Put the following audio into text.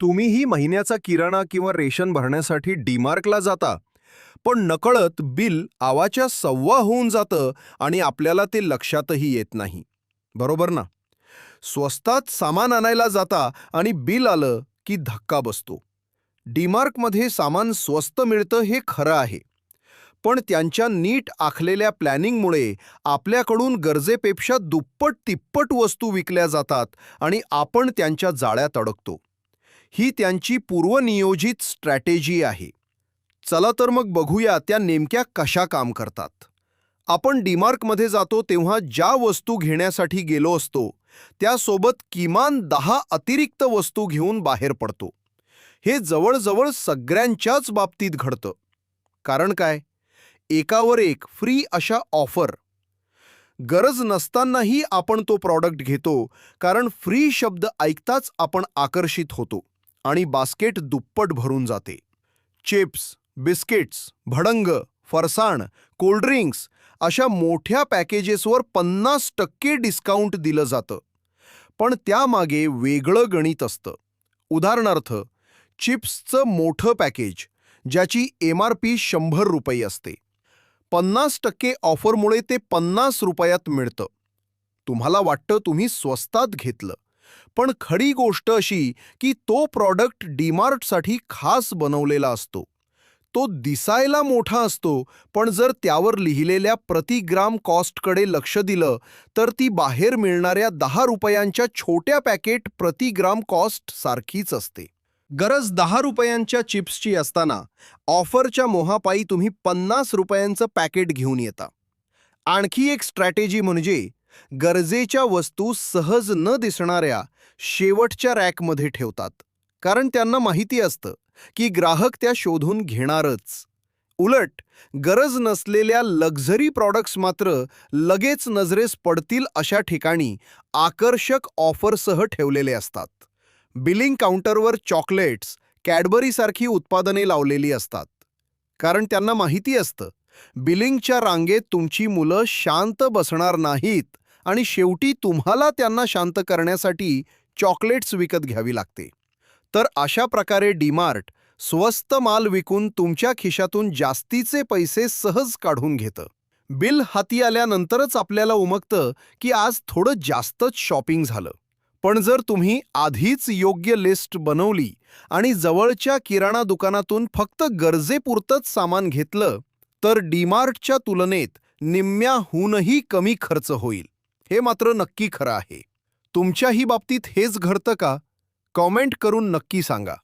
तुम्हीही महिन्याचा किराणा किंवा रेशन भरण्यासाठी डीमार्कला जाता. पण नकळत बिल आवाच्या सव्वा होऊन जातं आणि आपल्याला ते लक्षातही येत नाही. बरोबर ना? स्वस्तात सामान आणायला जाता आणि बिल आलं की धक्का बसतो. डीमार्कमध्ये सामान स्वस्त मिळतं हे खरं आहे. पण त्यांच्या नीट आखलेल्या प्लॅनिंगमुळे आपल्याकडून गरजेपेक्षा दुप्पट तिप्पट वस्तू विकल्या जातात आणि आपण त्यांच्या जाळ्यात अडकतो. ही त्यांची पूर्वनियोजित स्ट्रॅटेजी आहे. चला तर मग बघूया त्या नेमक्या कशा काम करतात. आपण डीमार्कमध्ये जातो तेव्हा ज्या वस्तू घेण्यासाठी गेलो असतो त्यासोबत किमान दहा अतिरिक्त वस्तू घेऊन बाहेर पडतो. हे जवळजवळ सगळ्यांच्याच बाबतीत घडतं. कारण काय? एकावर एक फ्री अशा ऑफर. गरज नसतानाही आपण तो प्रॉडक्ट घेतो कारण फ्री शब्द ऐकताच आपण आकर्षित होतो. आणि बास्केट दुप्पट भरून जाते. चिप्स बिस्किट्स भडंग फरसाण कोल्ड्रिंक्स अशा मोठ्या पॅकेजेसवर पन्नास टक्के डिस्काउंट दिलं जातं. पण त्यामागे वेगळं गणित असतं. उदाहरणार्थ चिप्सचं मोठं पॅकेज ज्याची एम आर पी शंभर रुपये असते. पन्नास टक्के ऑफरमुळे ते पन्नास रुपयात मिळतं. तुम्हाला वाटतं तुम्ही स्वस्तात घेतलं. पण खरी गोष्ट अशी की तो प्रॉडक्ट डीमार्टसाठी खास बनवलेला असतो. तो दिसायला मोठा असतो पण जर त्यावर लिहिलेल्या प्रति ग्राम कॉस्टकडे लक्ष दिलं तर ती बाहेर मिळणाऱ्या दहा रुपयांच्या छोट्या पॅकेट प्रति ग्राम कॉस्ट सारखीच असते. गरज दहा रुपयांच्या चिप्सची असताना ऑफरच्या मोहापायी तुम्ही पन्नास रुपयांचं पॅकेट घेऊन येता. आणखी एक स्ट्रॅटेजी म्हणजे गरजेच्या वस्तू सहज न दिसणाऱ्या शेवटच्या रॅकमध्ये ठेवतात. कारण त्यांना माहिती असतं की ग्राहक त्या शोधून घेणारच. उलट गरज नसलेल्या लक्झरी प्रॉडक्ट्स मात्र लगेच नजरेस पडतील अशा ठिकाणी आकर्षक ऑफरसह ठेवलेले असतात. बिलिंग काउंटरवर चॉकलेट्स कॅडबरीसारखी उत्पादने लावलेली असतात. कारण त्यांना माहिती असतं बिलिंगच्या रांगेत तुमची मुलं शांत बसणार नाहीत. आणि शेवटी तुम्हाला त्यांना शांत करण्यासाठी चॉकलेट्स विकत घ्यावी लागते. तर अशा प्रकारे डीमार्ट स्वस्त माल विकून तुमच्या खिशातून जास्तीचे पैसे सहज काढून घेतं. बिल हाती आल्यानंतरच आपल्याला उमगतं की आज थोडं जास्तच शॉपिंग झालं. पण जर तुम्ही आधीच योग्य लिस्ट बनवली आणि जवळच्या किराणा दुकानातून फक्त गरजेपुरतंच सामान घेतलं तर डीमार्टच्या तुलनेत निम्म्याहूनही कमी खर्च होईल. हे मात्र नक्की खरं आहे. तुमच्याही बाबतीत हेच घडतं का? कॉमेंट करून नक्की सांगा.